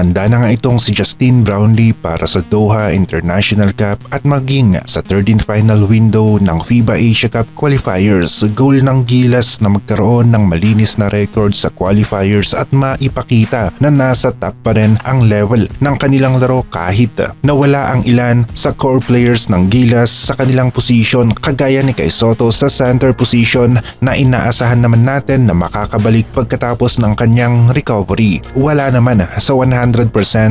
handa na nga itong si Justin Brownlee para sa Doha International Cup at maging sa 13th final window ng FIBA Asia Cup qualifiers. Goal ng Gilas na magkaroon ng malinis na record sa qualifiers at maipakita na nasa top pa rin ang level ng kanilang laro kahit nawala ang ilan sa core players ng Gilas sa kanilang position kagaya ni Kay Soto sa center position na inaasahan naman natin na makakabalik pagkatapos ng kanyang recovery. Wala naman sa 100%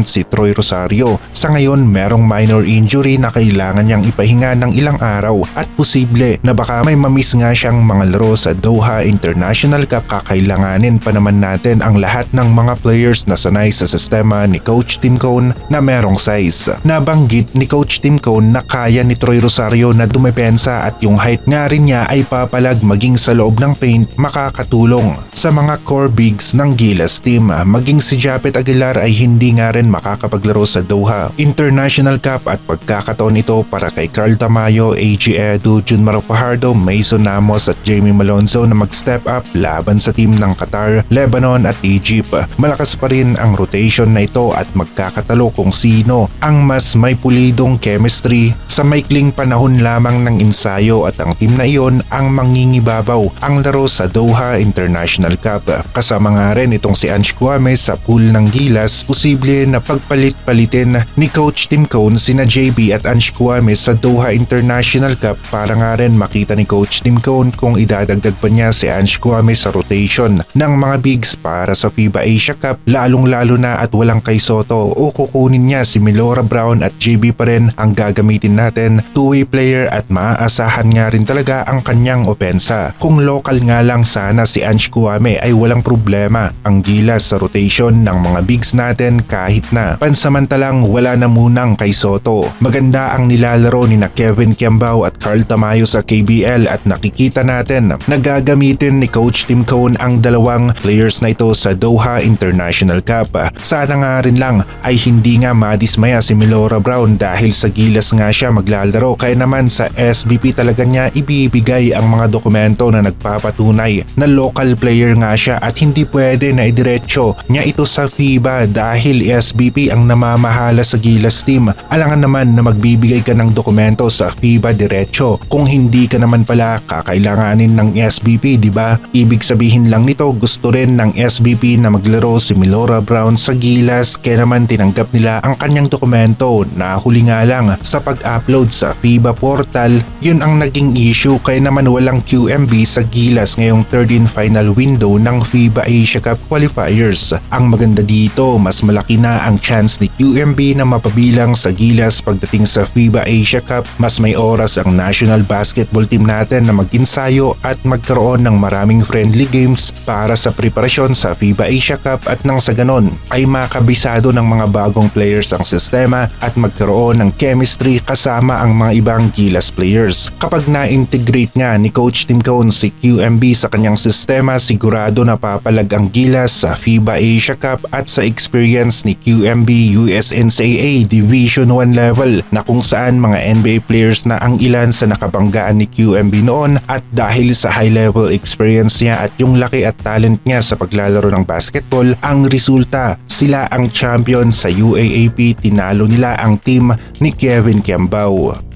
si Troy Rosario. Sa ngayon merong minor injury na kailangan niyang ipahinga ng ilang araw at posible na baka may mamiss nga siyang mga laro sa Doha International Cup kakailanganin pa naman natin ang lahat ng mga players na sanay sa sistema ni Coach Tim Cone na merong size. Nabanggit ni Coach Tim Cone na kaya ni Troy Rosario na dumepensa at yung height nga rin niya ay papalag maging sa loob ng paint makakatulong sa mga core bigs ng Gilas team. Maging si Japet Aguilar ay hindi nga rin makakapaglaro sa Doha International Cup at pagkakataon ito para kay Carl Tamayo, AG Edu, Junmar Fajardo, Mason Namos at Jamie Malonzo na mag-step up laban sa team ng Qatar, Lebanon at Egypt. Malakas pa rin ang rotation na ito at magkakatalo kung sino ang mas may pulidong chemistry sa maikling panahon lamang ng ensayo at ang team na iyon ang mangingibabaw ang laro sa Doha International Cup. Kasama nga rin itong si Ange Kwame sa pool ng Gilas, posible na pagpalit-palitin ni Coach Tim Cone sina JB at Ange Kwame sa Doha International Cup para nga rin makita ni Coach Tim Cone kung idadagdag pa niya si Ange Kwame sa rotation ng mga bigs para sa FIBA Asia Cup lalong-lalo na at walang kay Soto o kukunin niya si Milora Brown at JB pa rin ang gagamitin natin two-way player at maaasahan nga rin talaga ang kanyang opensa. Kung local nga lang sana si Ange Kwame ay walang problema ang gilas sa rotation ng mga bigs natin kahit na pansamantalang wala na munang kay Soto. Maganda ang nilalaro ni na Kevin Kiambao at Carl Tamayo sa KBL at nakikita natin na gagamitin ni Coach Tim Cone ang dalawang players na ito sa Doha International Cup. Sana nga rin lang ay hindi nga madismaya si Milora Brown dahil sa gilas nga siya maglalaro kaya naman sa SBP talaga niya ibibigay ang mga dokumento na nagpapatunay na local player nga siya at hindi pwede na idiretso niya ito sa FIBA dahil SBP ang namamahala sa Gilas team. Alangan naman na magbibigay ka ng dokumento sa FIBA diretso. Kung hindi ka naman pala kakailanganin ng SBP, di ba? Ibig sabihin lang nito gusto rin ng SBP na maglaro si Milora Brown sa Gilas. Kaya naman tinanggap nila ang kanyang dokumento na huli nga lang sa pag-upload sa FIBA portal, yun ang naging issue. Kaya naman walang QMB sa Gilas ngayong 13 final window ng FIBA Asia Cup qualifiers. Ang maganda dito, mas malaki na ang chance ni QMB na mapabilang sa Gilas pagdating sa FIBA Asia Cup. Mas may oras ang national basketball team natin na mag-insayo at magkaroon ng maraming friendly games para sa preparasyon sa FIBA Asia Cup at nang sa ganon ay makabisado ng mga bagong players ang sistema at magkaroon ng chemistry kasama ang mga ibang Gilas players. Kapag na-integrate nga ni Coach Tim Cone si QMB sa kanyang sistema, sigurado na papalag ang Gilas sa FIBA Asia Cup at sa experience ni QMB USNCAA Division 1 level na kung saan mga NBA players na ang ilan sa nakabanggaan ni QMB noon at dahil sa high level experience niya at yung laki at talent niya sa paglalaro ng basketball, ang resulta sila ang champion sa UAAP tinalo nila ang team ni Kevin Kiambao.